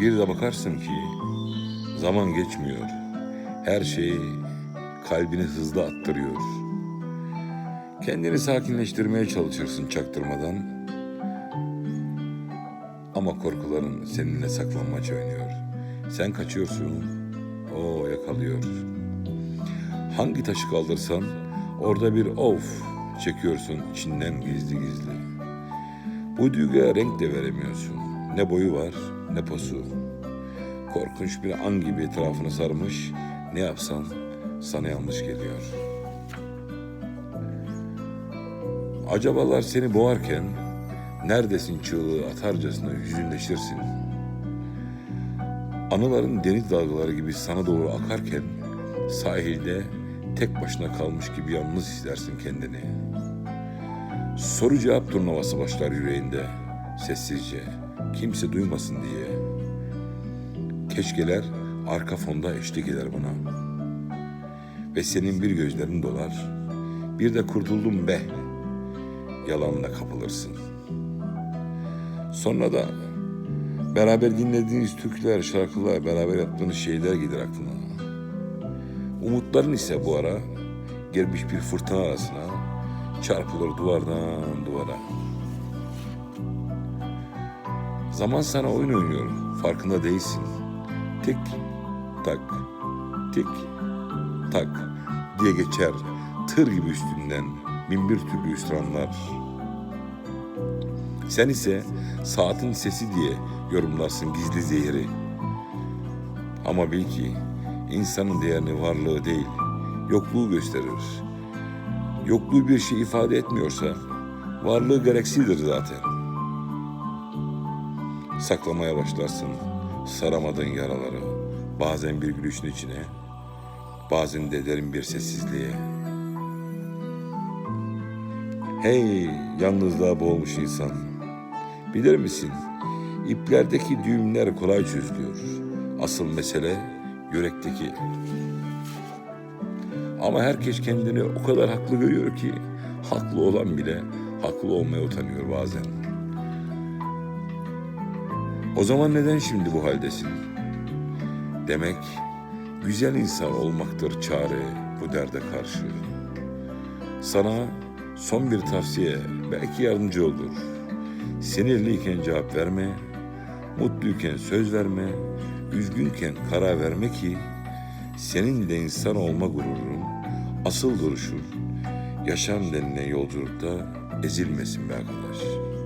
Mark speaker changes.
Speaker 1: Bir de bakarsın ki zaman geçmiyor. Her şey kalbini hızlı attırıyor. Kendini sakinleştirmeye çalışırsın çaktırmadan. Ama korkuların seninle saklanmaç oynuyor. Sen kaçıyorsun, o yakalıyor. Hangi taşı kaldırsan orada bir of çekiyorsun içinden gizli gizli. Bu duyguya renk de veremiyorsun. Ne boyu var ne posu. Korkunç bir an gibi etrafını sarmış. Ne yapsan sana yanlış geliyor. Acabalar seni boğarken neredesin çığlığı atarcasına hüzünleşirsin. Anıların deniz dalgaları gibi sana doğru akarken sahilde tek başına kalmış gibi yalnız hissedersin kendini. Soru cevap turnuvası başlar yüreğinde sessizce kimse duymasın diye. Keşkeler arka fonda eşlik eder bana. Ve senin bir gözlerin dolar, bir de kurtuldum be. Yalanla kapılırsın. Sonra da beraber dinlediğiniz türküler, şarkılar, beraber yaptığınız şeyler gelir aklına. Umutların ise bu ara gelmiş bir fırtına arasına çarpılır duvardan duvara. Zaman sana oyun oynuyor, farkında değilsin. Tik tak, tik tak diye geçer tır gibi üstünden bin bir türlü üstranlar. Sen ise saatin sesi diye yorumlarsın gizli zehri. Ama bil ki insanın değerini varlığı değil, yokluğu gösterir. Yokluğu bir şey ifade etmiyorsa varlığı gereksizdir zaten. Saklamaya başlarsın saramadığın yaraları. Bazen bir gülüşün içine, bazen de derin bir sessizliğe. Hey yalnızlığa boğulmuş insan. Bilir misin? İplerdeki düğümler kolay çözülüyor. Asıl mesele yürekteki. Ama herkes kendini o kadar haklı görüyor ki haklı olan bile haklı olmaya utanıyor bazen. O zaman neden şimdi bu haldesin? Demek güzel insan olmaktır çare bu derde karşı. Sana son bir tavsiye belki yardımcı olur. Sinirliyken cevap verme, mutluyken söz verme, üzgünken karar verme ki senin de insan olma gururun, asıl duruşun yaşam denilen yolculukta ezilmesin be arkadaş.''